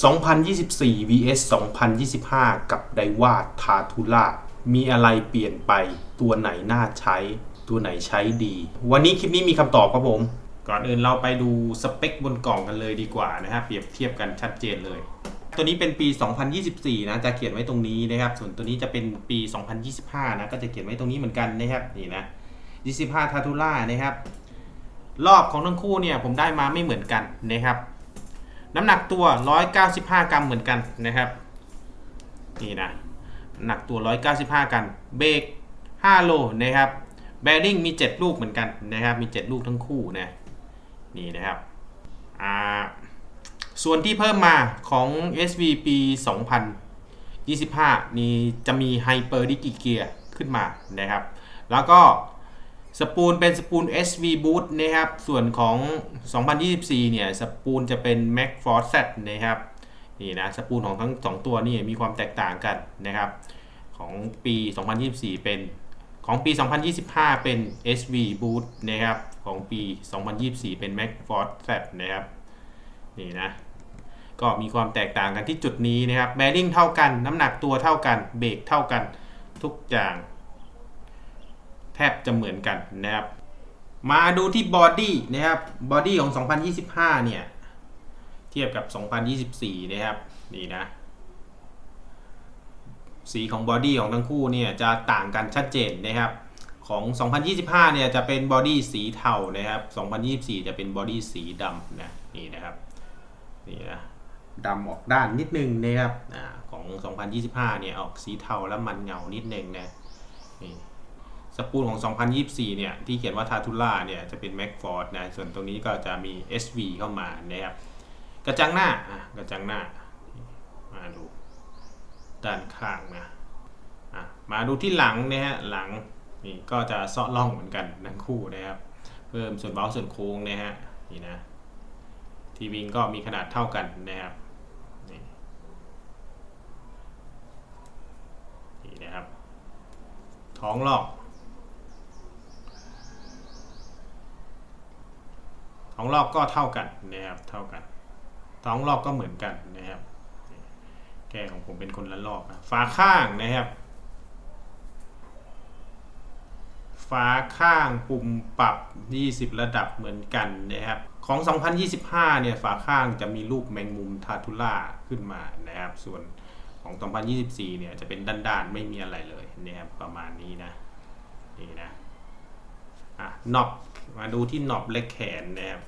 2024 vs 2025 กับไดว่าทาทูล่ามีอะไรเปลี่ยนไป ตัวไหนน่าใช้ ตัวไหนใช้ดี วันนี้คลิปนี้มีคำตอบครับผม ก่อนอื่นเราไปดูสเปคบนกล่องกันเลยดีกว่านะฮะ เปรียบเทียบกันชัดเจนเลย ตัวนี้เป็นปี 2024 นะ จะเขียนไว้ตรงนี้นะครับ ส่วนตัวนี้จะเป็นปี 2025 นะ ก็จะเขียนไว้ตรงนี้เหมือนกันนะครับ นี่นะ 25 ทาทูล่านะครับ รอบของทั้งคู่เนี่ยผมได้มาไม่เหมือนกันนะครับ น้ำหนักตัว 195 กรัมเหมือนกันนะครับ นี่นะหนักตัว 195กรัมเบรก5 โลนะครับแบริ่งมี 7 ลูกเหมือนกันนะครับ มี 7 ลูกทั้งคู่นะนี่นะครับอ่าส่วนที่เพิ่มมาของ SV ปี 2025 นี่จะมีไฮเปอร์ดิกิเกียขึ้นมานะครับ แล้วก็ สปูลเป็นสปูล SV Boot นะครับ ส่วนของ 2024 เนี่ย สปูลจะเป็น Mac Force Z นะครับ นี่นะ สปูลของทั้ง 2 ตัวนี่มีความแตกต่างกันนะครับ ของปี 2024 เป็น ของปี 2025 เป็น SV Boot นะครับ ของปี 2024 เป็น Mac Force Z นะครับ นี่นะ ก็มีความแตกต่างกันที่จุดนี้นะครับ แบริ่งเท่ากัน น้ำหนักตัวเท่ากัน เบรกเท่ากัน ทุกอย่าง แทบจะเหมือนกันนะครับ มาดูที่บอดี้นะครับบอดี้ของ 2025 เนี่ย เทียบกับ 2024 นะครับ นี่นะ สีของบอดี้ของทั้งคู่เนี่ยจะต่างกันชัดเจนนะครับของ 2025 เนี่ยจะเป็นบอดี้สีเทานะครับ 2024 จะเป็นบอดี้สีดำนะนี่นะครับนี่นะดำออกด้านนิดนึงนะครับอของ 2025 เนี่ยออกสีเทาแล้วมันเงานิดนึงนะนี่ สปูลของ 2024 เนี่ย ที่เขียนว่า Tatula เนี่ย จะเป็น Mac f o r d นะ ส่วนตรงนี้ก็จะมี SV เข้ามานะครับ กระจังหน้าอะกระจังหน้า มาดู ด้านข้างนะอะมาดูที่หลังนะฮะ หลังนี่ก็จะเซาะล่องเหมือนกันทั้งคู่นะครับ เพิ่มส่วนเบ้าส่วนโค้งนะฮะ นี่นะ ทีวิงก็มีขนาดเท่ากันนะครับนี่นี่นะครับ ท้องลอก ท้องลอกก็เท่ากันนะครับเท่ากัน ท้องลอกก็เหมือนกันนะครับแก้ของผมเป็นคนละลอกนะฝาข้างนะครับฝาข้างปุ่มปรับ 20 ระดับเหมือนกันนะครับของ 2025 เนี่ยฝาข้างจะมีรูปแมงมุมทาทุล่าขึ้นมานะครับส่วนของ 2024 เนี่ยจะเป็นด้านๆ ไม่มีอะไรเลยนะครับประมาณนี้นะนี่นะ อะน็อปมาดูที่น็อปและแขนนะครับ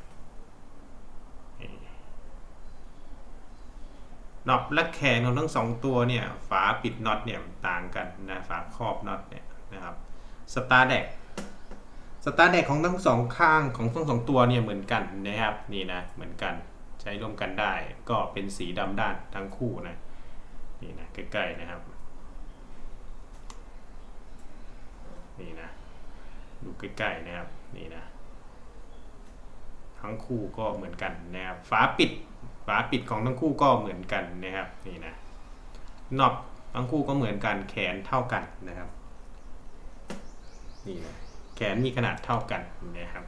น็อปและแขนของทั้งสองตัวเนี่ยฝาปิดน็อตเนี่ยต่างกันนะฝาครอบน็อตเนี่ยนะครับสตาร์แดกสตาร์แดกของทั้งสองข้างของทั้งสองตัวเนี่ยเหมือนกันนะครับนี่นะเหมือนกันใช้ร่วมกันได้ก็เป็นสีดำด้านทั้งคู่นะนี่นะใกล้ๆนะครับนี่นะ ดูใกล้ๆนะครับนี่นะทั้งคู่ก็เหมือนกันนะครับฝาปิดฝาปิดของทั้งคู่ก็เหมือนกันนะครับนี่นะน็อปทั้งคู่ก็เหมือนกันแขนเท่ากันนะครับนี่นะแขนมีขนาดเท่ากันนะครับ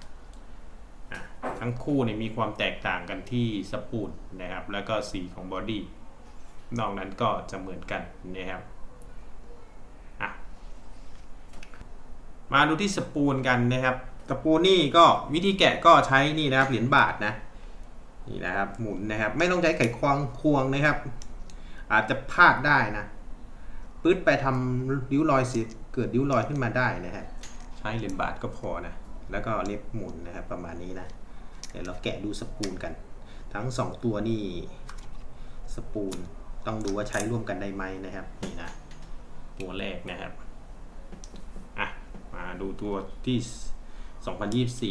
ทั้งคู่เนี่ยมีความแตกต่างกันที่สปูลนะครับแล้วก็สีของบอดี้นอกนั้นก็จะเหมือนกันนะครับอะ มาดูที่สปูลกันนะครับสปูลนี่ก็วิธีแกะก็ใช้นี่นะครับเหรียญบาทนะนี่นะครับหมุนนะครับ ไม่ต้องใช้ไขควงควงนะครับ อาจจะพลาดได้นะปื๊ดไปทำริ้วรอยสิเกิดริ้วรอยขึ้นมาได้นะฮะใช้เหรียญบาทก็พอนะแล้วก็เล็บหมุนนะครับประมาณนี้นะเดี๋ยวเราแกะดูสปูลกัน ทั้งสองตัวนี่สปูลต้องดูว่าใช้ร่วมกันได้ไหมนะครับนี่นะตัวแรกนะครับ ดูตัวที่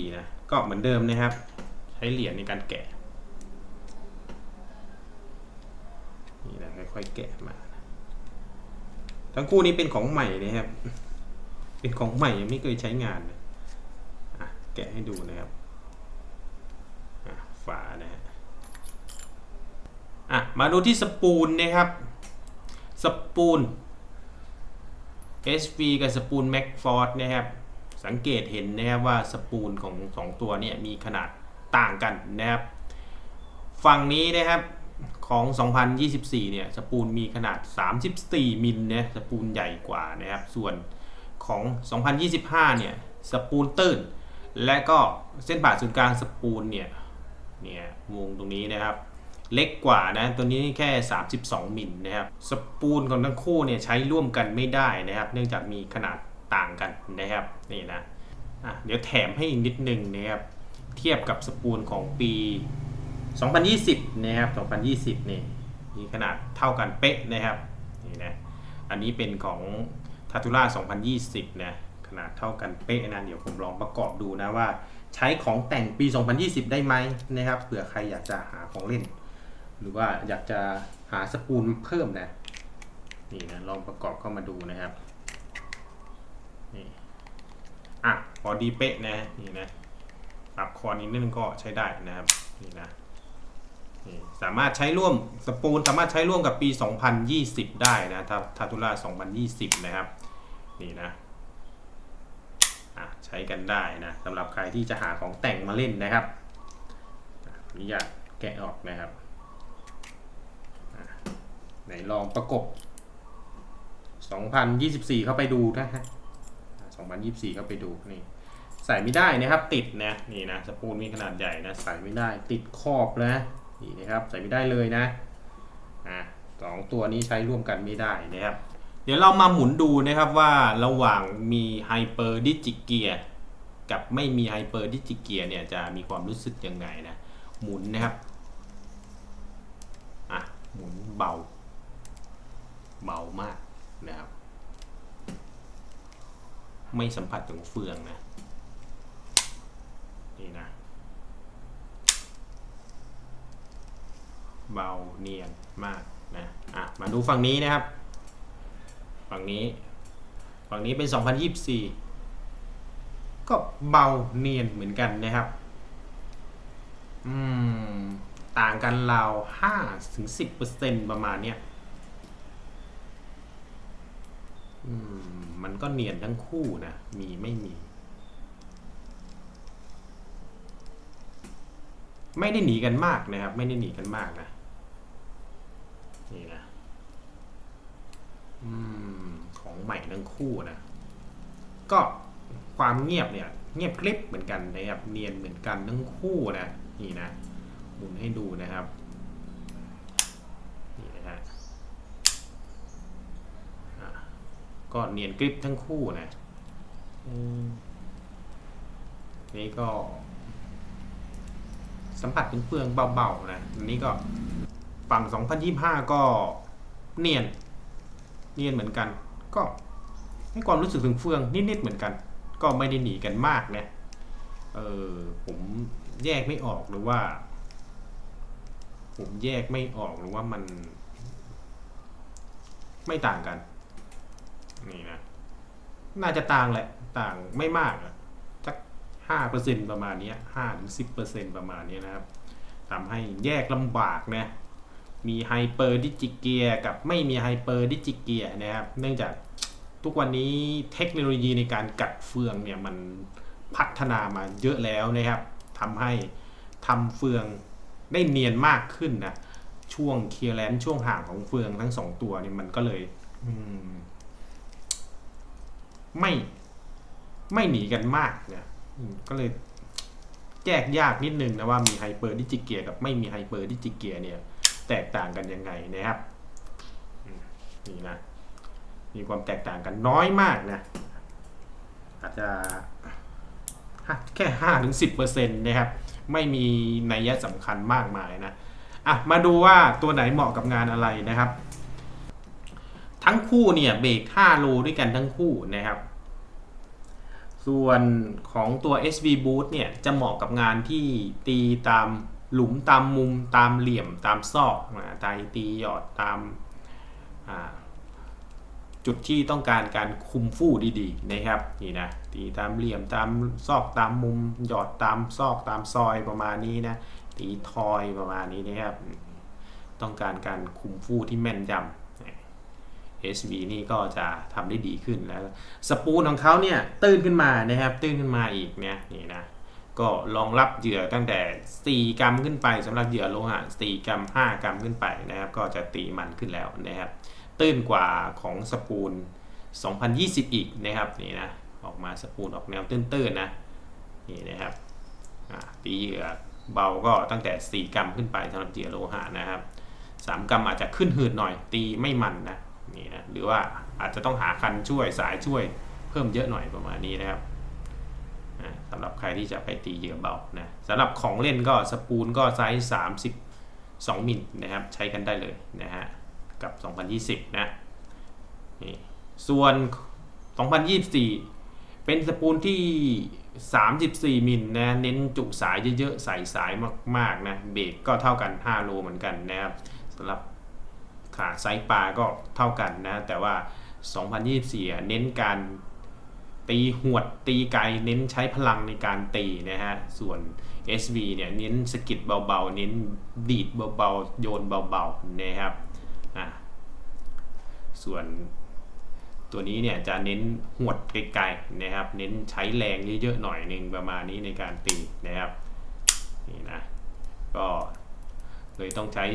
2024 นะ ก็เหมือนเดิมนะครับ ใช้เหรียญในการแกะ นี่นะค่อยๆแกะมา ทั้งคู่นี้เป็นของใหม่นะครับ เป็นของใหม่ยังไม่เคยใช้งานนะอะแกะให้ดูนะครับอะฝานะฮะอะ มาดูที่สปูลนะครับ สปูล SV กับสปูล Mac Force นะครับ สังเกตเห็นนะครับว่าสปูลของสองตัวเนี่ยมีขนาดต่างกันนะครับ ฝั่งนี้นะครับของ 2024 เนี่ยสปูลมีขนาด 34 มิลเนี่ยสปูลใหญ่กว่านะครับ ส่วนของ 2025 เนี่ยสปูลตื้น และก็เส้นผ่าศูนย์กลางสปูลเนี่ยเนี่ยวงตรงนี้นะครับ เล็กกว่านะตัวนี้แค่ 32 มิลนะครับสปูลของทั้งคู่เนี่ยใช้ร่วมกันไม่ได้นะครับ เนื่องจากมีขนาดต่างกันนะครับนี่นะอะเดี๋ยวแถมให้อีกนิดนึงนะครับเทียบกับสปูลของปี 2020 นะครับ 2020 นี่มีขนาดเท่ากันเป๊ะนะครับนี่นะอันนี้เป็นของทัตุล่า2020 นะขนาดเท่ากันเป๊ะนะเดี๋ยวผมลองประกอบดูนะว่า ใช้ของแต่งปี 2020 ได้ไหมนะครับเผื่อใครอยากจะหาของเล่น หรือว่าอยากจะหาสปูลเพิ่มนะนี่นะลองประกอบเข้ามาดูนะครับนี่อะพอดีเป๊ะนะนี่นะปรับคอนิดนึงก็ใช้ได้นะครับนี่นะนี่สามารถใช้ร่วมสปูลสามารถใช้ร่วมกับปี 2020 ได้นะทัทาตุล่า2020 นะครับนี่นะอะใช้กันได้นะสำหรับใครที่จะหาของแต่งมาเล่นนะครับอ่อนุญาตแกะออกนะครับ ไหนลองประกบ 2024 เข้าไปดูนะฮะอะ2024 เข้าไปดูนี่ใส่ไม่ได้นะครับ ติดนะนี่นะสปูลมีขนาดใหญ่นะใส่ไม่ได้ติดขอบนะนี่นะครับใส่ไม่ได้เลยนะอะสองตัวนี้ใช้ร่วมกันไม่ได้นะครับ เดี๋ยวเรามาหมุนดูนะครับว่าระหว่างมีไฮเปอร์ดิจิเกียกับไม่มีไฮเปอร์ดิจิเกียเนี่ยจะมีความรู้สึกยังไงนะ หมุนนะครับอะหมุนเบา เบามากนะครับ ไม่สัมผัสถึงเฟืองนะ นี่นะ เบาเนียนมากนะอะมาดูฝั่งนี้นะครับ ฝั่งนี้ ฝั่งนี้เป็น 2024 ก็เบาเนียนเหมือนกันนะครับอืมต่างกันราว5ถึง10%ประมาณเนี้ย อื มันก็เนียนทั้งคู่นะ มีไม่มี ไม่ได้หนีกันมากนะครับ ไม่ได้หนีกันมากนะ นี่นะ อืม ของใหม่ทั้งคู่นะ ก็ความเงียบเนี่ย เงียบคลิปเหมือนกันนะครับ เนียนเหมือนกันทั้งคู่นะ นี่นะหมุนให้ดูนะครับ นี่นะฮะอะ ก็เนียนกริปทั้งคู่นะอืมนี่ก็ สัมผัสเป็นเฟืองเบาๆนะอันนี้ก็ฝั่ง 2025 ก็เนียน เนียนเหมือนกัน ก็ให้ความรู้สึกถึงเฟืองนิดๆเหมือนกัน ก็ไม่ได้หนีกันมากนะเออผมแยกไม่ออกหรือว่า ผมแยกไม่ออกหรือว่ามัน ไม่ต่างกัน นี่นะ น่าจะต่างแหละ ต่างไม่มากอะสักห้าเปอร์เซ็นประมาณนี้ห้าถึงสิบเปอร์เซ็นประมาณนี้นะครับทำให้แยกลำบากนะ มีไฮเปอร์ดิจิเกียกับไม่มีไฮเปอร์ดิจิเกียนะครับ เนื่องจากทุกวันนี้เทคโนโลยีในการกัดเฟืองเนี่ยมันพัฒนามาเยอะแล้วนะครับทำให้ทำเฟืองได้เนียนมากขึ้นนะช่วงเคลียร์แลนช่วงห่างของเฟืองทั้งสองตัวเนี่ยมันก็เลย อืม ไม่ไม่หนีกันมากเนี่ยก็เลยแยกยากนิดนึงนะว่ามีไฮเปอร์ดิจิเกียกับไม่มีไฮเปอร์ดิจิเกียเนี่ยแตกต่างกันยังไงนะครับนี่นะมีความแตกต่างกันน้อยมากนะอาจจะฮะแค่ห้าถึงสิบเปอร์เซ็นต์นะครับ ไม่มีนัยยะสำคัญมากมายนะอะมาดูว่าตัวไหนเหมาะกับงานอะไรนะครับ ทั้งคู่เนี่ยเบรก5โลด้วยกันทั้งคู่นะครับ ส่วนของตัว SV Boost เนี่ยจะเหมาะกับงานที่ตีตามหลุมตามมุมตามเหลี่ยมตามซอกนะตายตีหยอดตามาจุดที่ต้องการการคุมฟู่ดีๆนะครับนี่นะตีตามเหลี่ยมตามซอกตามมุม หยอดตามซอกตามซอยประมาณนี้นะตีทอยประมาณนี้นะครับ ต้องการการคุมฟู่ที่แม่นยำ SV นี่ก็จะทำได้ดีขึ้นแล้ว สปูลของเขาเนี่ยตื้นขึ้นมานะครับ ตื้นขึ้นมาอีกเนี่ยนี่นะก็รองรับเหยื่อตั้งแต่ 4 กรัมขึ้นไปสำหรับเหยื่อโลหะ4กรัม 5 กรัมขึ้นไปนะครับ ก็จะตีมันขึ้นแล้วนะครับ ตื้นกว่าของสปูล2020 อีกนะครับนี่นะออกมาสปูลออกแนวตื้นๆนะนี่นะครับตีเหยื่อเบาก็ตั้งแต่ 4 กรัมขึ้นไปสำหรับเหยื่อโลหะนะครับ 3 กรัมอาจจะขึ้นหืดหน่อย ตีไม่มันนะ นี่นะหรือว่าอาจจะต้องหาคันช่วยสายช่วยเพิ่มเยอะหน่อยประมาณนี้นะครับสำหรับใครที่จะไปตีเหยื่อเบานะสำหรับของเล่นก็สปูลก็ไซส์32มิลนะครับใช้กันได้เลยนะฮะกับ 2020 นะนี่ส่วน 2024 เป็นสปูลที่ 34 มิลนะเน้นจุสายเยอะๆ ใส่สายมากๆนะเบรกก็เท่ากัน 5 โลเหมือนกันนะครับสำหรับ ขาไซส์ปลาก็เท่ากันนะ แต่ว่า 2024 เน้นการตีหวดตีไกลเน้นใช้พลังในการตีนะฮะ ส่วน SV เนี่ยเน้นสกิดเบาๆ เน้นดีดเบาๆ โยนเบาๆนะครับอะส่วนตัวนี้เนี่ยจะเน้นหวดไกลๆนะครับ เน้นใช้แรงเยอะๆหน่อยหนึ่งประมาณนี้ในการตีนะครับนี่นะก็ เลยต้องใช้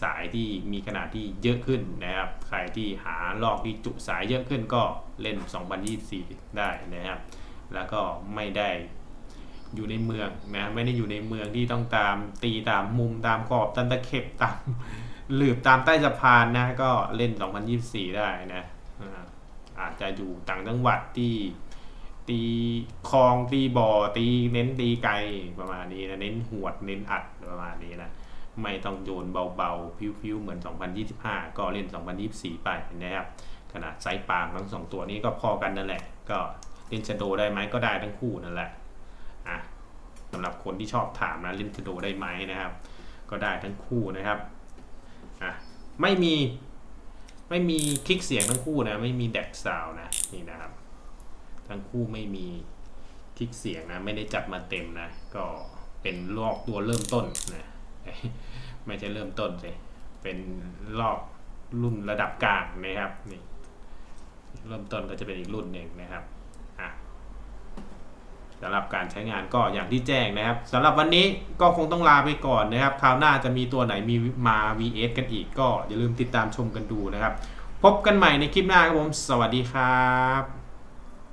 สายที่มีขนาดที่เยอะขึ้นนะครับ ใครที่หาลอกที่จุสายเยอะขึ้นก็เล่น 2024 ได้นะครับ แล้วก็ไม่ได้อยู่ในเมืองนะ ไม่ได้อยู่ในเมืองที่ต้องตามตีตามมุมตามขอบตันตะเข็บตามหลืบตามใต้สะพานนะ ก็เล่น 2024 ได้นะอาอาจจะอยู่ต่างจังหวัดที่ตีคลองตีบ่อตีเน้นตีไกลประมาณนี้นะเน้นหวดเน้นอัดประมาณนี้นะ ไม่ต้องโยนเบาๆ พิ้วๆ เหมือน 2025 ก็เล่น 2024 ไปนะครับ ขนาดไซส์ปาล์มทั้งสองตัวนี้ก็พอกันนั่นแหละ ก็เล่นชโดได้ไหมก็ได้ทั้งคู่นั่นแหละอะสำหรับคนที่ชอบถามนะเล่นชโดได้ไหมนะครับ ก็ได้ทั้งคู่นะครับอะไม่มีไม่มีคลิกเสียงทั้งคู่นะ ไม่มีแดกซาวนะนี่นะครับ ทั้งคู่ไม่มีคลิกเสียงนะ ไม่ได้จัดมาเต็มนะ ก็เป็นลอกตัวเริ่มต้นนะ ไม่ใช่เริ่มต้นสิเป็นลอกรุ่นระดับกลางนะครับนี่เริ่มต้นก็จะเป็นอีกรุ่นหนึ่งนะครับอะสำหรับการใช้งานก็อย่างที่แจ้งนะครับสำหรับวันนี้ก็คงต้องลาไปก่อนนะครับ คราวหน้าจะมีตัวไหนมีมา VS กันอีกก็อย่าลืมติดตามชมกันดูนะครับ พบกันใหม่ในคลิปหน้าครับผม สวัสดีครับ